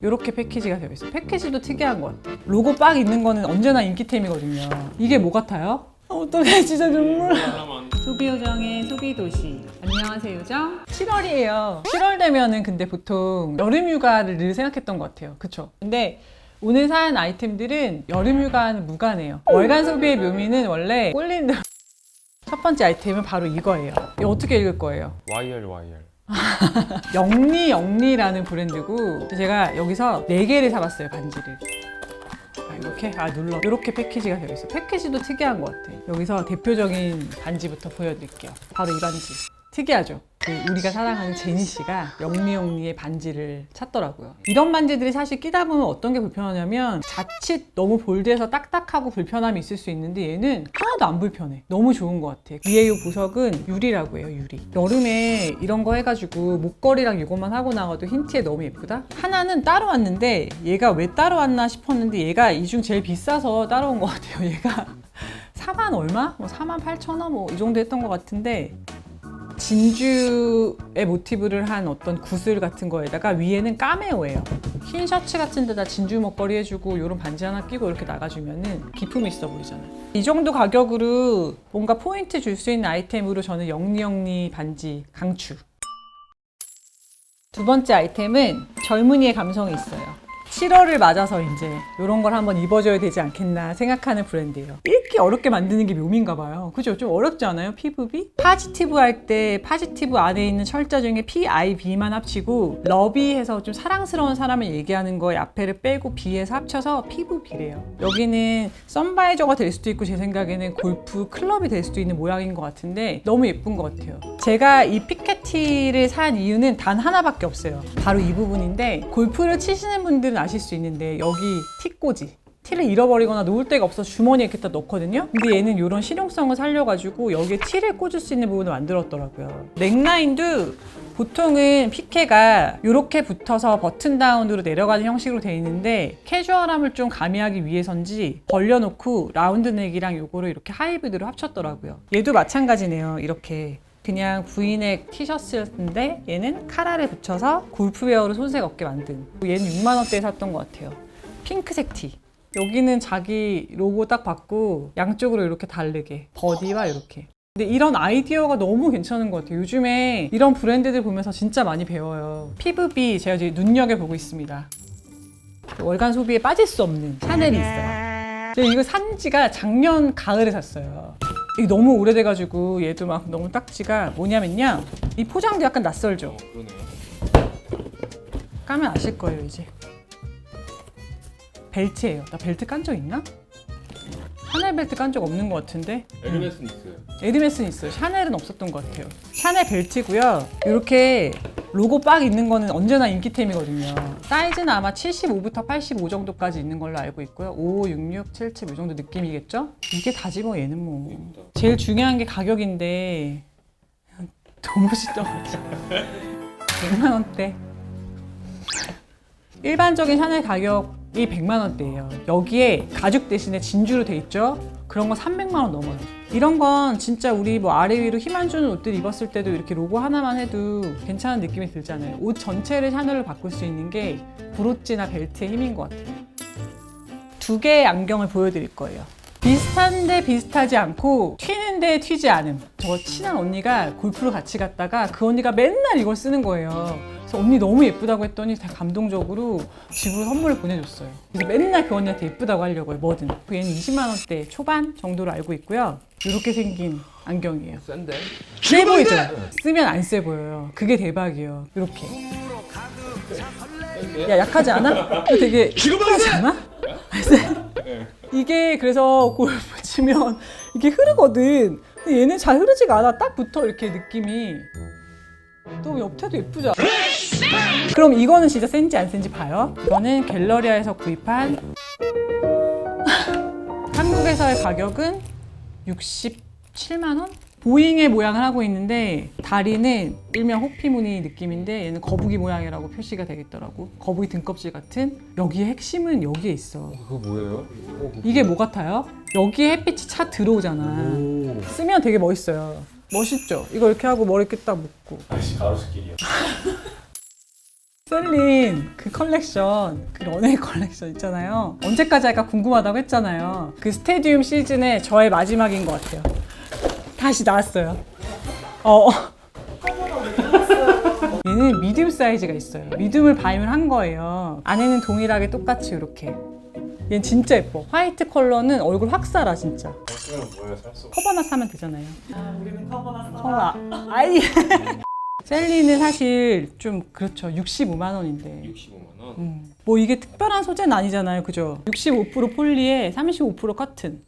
이렇게 패키지가 되어 있어요. 패키지도 특이한 것 같아요. 로고 빡 있는 거는 언제나 인기템이거든요. 이게 뭐 같아요? 어떡해 진짜 눈물 소비요정의 소비도시 안녕하세요 요정 7월이에요 7월 되면은 근데 보통 여름휴가를 늘 생각했던 것 같아요 그쵸 근데 오늘 산 아이템들은 여름휴가는 무관해요 월간 소비의 묘미는 원래 꼴린 첫 번째 아이템은 바로 이거예요 이거 어떻게 읽을 거예요? YR YR 영리 영리라는 브랜드고 제가 여기서 4개를 사봤어요 반지를. 아, 이렇게? 아 눌러. 이렇게 패키지가 되어 있어요 패키지도 특이한 것 같아요 여기서 대표적인 반지부터 보여드릴게요. 바로 이 반지 특이하죠. 그 우리가 사랑하는 제니 씨가 영리영리의 반지를 찾더라고요. 이런 반지들이 사실 끼다 보면 어떤 게 불편하냐면 자칫 너무 볼드해서 딱딱하고 불편함이 있을 수 있는데 얘는 하나도 안 불편해. 너무 좋은 것 같아. 위에 이 보석은 유리라고 해요 유리. 여름에 이런 거 해가지고 목걸이랑 이것만 하고 나가도 흰티에 너무 예쁘다? 하나는 따로 왔는데 얘가 왜 따로 왔나 싶었는데 얘가 이 중 제일 비싸서 따라온 것 같아요. 얘가 4만 얼마? 뭐 4만 8천 원? 뭐 이 정도 했던 것 같은데 진주의 모티브를 한 어떤 구슬 같은 거에다가 위에는 까메오예요. 흰 셔츠 같은 데다 진주 목걸이 해주고 이런 반지 하나 끼고 이렇게 나가주면은 기품 있어 보이잖아요. 이 정도 가격으로 뭔가 포인트 줄 수 있는 아이템으로 저는 영리영리 반지 강추. 두 번째 아이템은 젊은이의 감성이 있어요. 7월을 맞아서 이제 이런 걸 한번 입어줘야 되지 않겠나 생각하는 브랜드예요. 이렇게 어렵게 만드는 게 묘미인가 봐요. 그죠? 좀 어렵지 않아요? 피부비? 파지티브 할 때 파지티브 안에 있는 철자 중에 PIB만 합치고 러비 해서 좀 사랑스러운 사람을 얘기하는 거에 앞에를 빼고 B에서 합쳐서 피부비래요. 여기는 선바이저가 될 수도 있고 제 생각에는 골프 클럽이 될 수도 있는 모양인 것 같은데 너무 예쁜 것 같아요. 제가 이 피켓티를 산 이유는 단 하나밖에 없어요. 바로 이 부분인데 골프를 치시는 분들은 아실 수 있는데 여기 티꽂이 티를 잃어버리거나 놓을 데가 없어서 주머니에 이렇게 딱 넣거든요. 근데 얘는 이런 실용성을 살려가지고 여기에 티를 꽂을 수 있는 부분을 만들었더라고요. 넥라인도 보통은 피케가 이렇게 붙어서 버튼 다운으로 내려가는 형식으로 돼 있는데 캐주얼함을 좀 가미하기 위해서인지 벌려놓고 라운드 넥이랑 요거를 이렇게 하이브드로 합쳤더라고요. 얘도 마찬가지네요. 이렇게 그냥 V넥 티셔츠인데 얘는 카라를 붙여서 골프웨어로 손색 없게 만든 얘는 6만 원대에 샀던 것 같아요. 핑크색 티. 여기는 자기 로고 딱 받고 양쪽으로 이렇게 다르게 버디와 이렇게. 근데 이런 아이디어가 너무 괜찮은 것 같아요. 요즘에 이런 브랜드들 보면서 진짜 많이 배워요. 피부비 제가 지금 눈여겨보고 있습니다. 월간 소비에 빠질 수 없는 샤넬이 있어요. 이거 산 지가 작년 가을에 샀어요. 이게 너무 오래돼가지고 얘도 막 너무 딱지가 뭐냐면요. 이 포장도 약간 낯설죠. 그러네 까면 아실 거예요 이제. 벨트예요. 나 벨트 깐 적 있나? 샤넬 벨트 깐 적 없는 것 같은데 에르메스는 있어요 에르메스는 있어요. 샤넬은 없었던 것 같아요. 샤넬 벨트고요. 이렇게 로고 빡 있는 거는 언제나 인기템이거든요. 사이즈는 아마 75부터 85 정도까지 있는 걸로 알고 있고요. 5, 6, 6, 7, 7, 이 정도 느낌이겠죠? 이게 다지 뭐 얘는 뭐. 제일 중요한 게 가격인데 너무 싫다. 100만 원대. 일반적인 샤넬 가격 이 100만 원대예요. 여기에 가죽 대신에 진주로 돼 있죠. 그런 거 300만 원 넘어요. 이런 건 진짜 우리 뭐 아래 위로 힘안 주는 옷들 입었을 때도 이렇게 로고 하나만 해도 괜찮은 느낌이 들잖아요. 옷 전체를 샤넬로 바꿀 수 있는 게 브로치나 벨트의 힘인 것 같아요. 두 개의 안경을 보여드릴 거예요. 비슷한데 비슷하지 않고 튀는데 튀지 않음. 저 친한 언니가 골프를 같이 갔다가 그 언니가 맨날 이걸 쓰는 거예요. 그래서 언니 너무 예쁘다고 했더니 다 감동적으로 집으로 선물을 보내줬어요. 그래서 맨날 그 언니한테 예쁘다고 하려고요, 뭐든. 얘는 20만 원대 초반 정도로 알고 있고요. 이렇게 생긴 안경이에요. 센데? 세 보이죠? 쓰면 안 세 보여요. 그게 대박이에요. 이렇게. 야 약하지 않아? 되게 약하지 않아? 이게 그래서 골프 치면 이게 흐르거든. 근데 얘는 잘 흐르지가 않아. 딱 붙어 이렇게 느낌이. 또 옆태도 예쁘죠? 그럼 이거는 진짜 센지 안 센지 봐요. 이거는 갤러리아에서 구입한 한국에서의 가격은 67만 원? 보잉의 모양을 하고 있는데 다리는 일명 호피무늬 느낌인데 얘는 거북이 모양이라고 표시가 되어 있더라고. 거북이 등껍질 같은. 여기에 핵심은 여기에 있어. 그거 뭐예요? 어, 그거 이게 뭐 같아요? 여기에 햇빛이 차 들어오잖아. 오 쓰면 되게 멋있어요. 멋있죠? 이거 이렇게 하고 머리 이렇게 딱 묶고. 아씨 가로수길이야 셀린 그 컬렉션 그 런웨이 컬렉션 있잖아요. 언제까지 할까 궁금하다고 했잖아요. 그 스테디움 시즌의 저의 마지막인 것 같아요. 다시 나왔어요. 어 얘는 미디움 사이즈가 있어요. 미디움을 바임을 한 거예요. 안에는 동일하게 똑같이 이렇게 얘는 진짜 예뻐 화이트 컬러는 얼굴 확 살아 진짜 살수 커버나 사면 되잖아요. 아, 우리는 커버나 사. 아이. 셀리는 사실 좀 그렇죠. 65만 원인데. 65만 원. 음. 뭐 이게 특별한 소재는 아니잖아요. 그죠? 65% 폴리에 35% 커튼.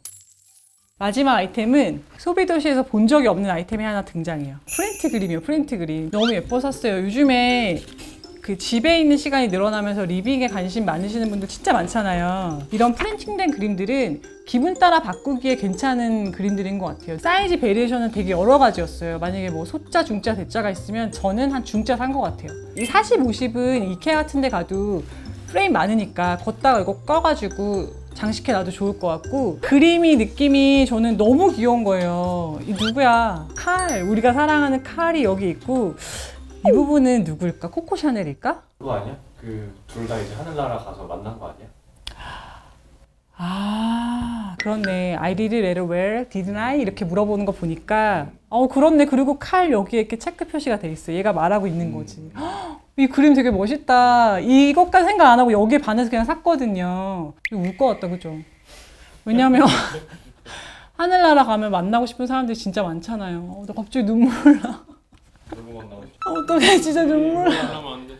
마지막 아이템은 소비 도시에서 본 적이 없는 아이템이 하나 등장해요. 프린트 그림이요. 프린트 그림. 너무 예뻐졌어요. 요즘에 그 집에 있는 시간이 늘어나면서 리빙에 관심 많으시는 분들 진짜 많잖아요. 이런 프린팅된 그림들은 기분 따라 바꾸기에 괜찮은 그림들인 것 같아요. 사이즈 베리에이션은 되게 여러 가지였어요. 만약에 뭐 소자, 중자, 대자가 있으면 저는 한 중자 산 것 같아요. 이 40, 50은 이케아 같은 데 가도 프레임 많으니까 걷다가 이거 꺼가지고 장식해 놔도 좋을 것 같고 그림이 느낌이 저는 너무 귀여운 거예요. 이 누구야? 칼. 우리가 사랑하는 칼이 여기 있고 이 부분은 누구일까? 코코 샤넬일까? 그거 아니야? 그 둘 다 이제 하늘나라 가서 만난 거 아니야? 아 그렇네. I did it where didn't I? 이렇게 물어보는 거 보니까 어 그렇네. 그리고 칼 여기에 이렇게 체크 표시가 돼 있어. 얘가 말하고 있는 거지. 헉, 이 그림 되게 멋있다. 이것까지 생각 안 하고 여기에 반해서 그냥 샀거든요. 울 것 같다, 그죠? 왜냐면 하늘나라 가면 만나고 싶은 사람들이 진짜 많잖아요. 어, 나 갑자기 눈물 나. 어떡해, 진짜 눈물 나. 만나면 안 돼.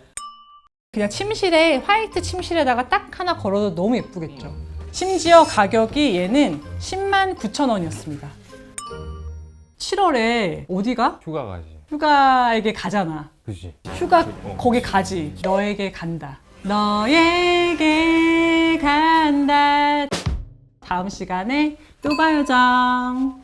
그냥 침실에 화이트 침실에다가 딱 하나 걸어도 너무 예쁘겠죠. 심지어 가격이 얘는 10만 9천 원이었습니다. 7월에 어디가? 휴가 가지. 휴가에게 가잖아. 그지. 휴가 거기 가지. 너에게 간다. 너에게 간다. 다음 시간에 또 봐요, 정.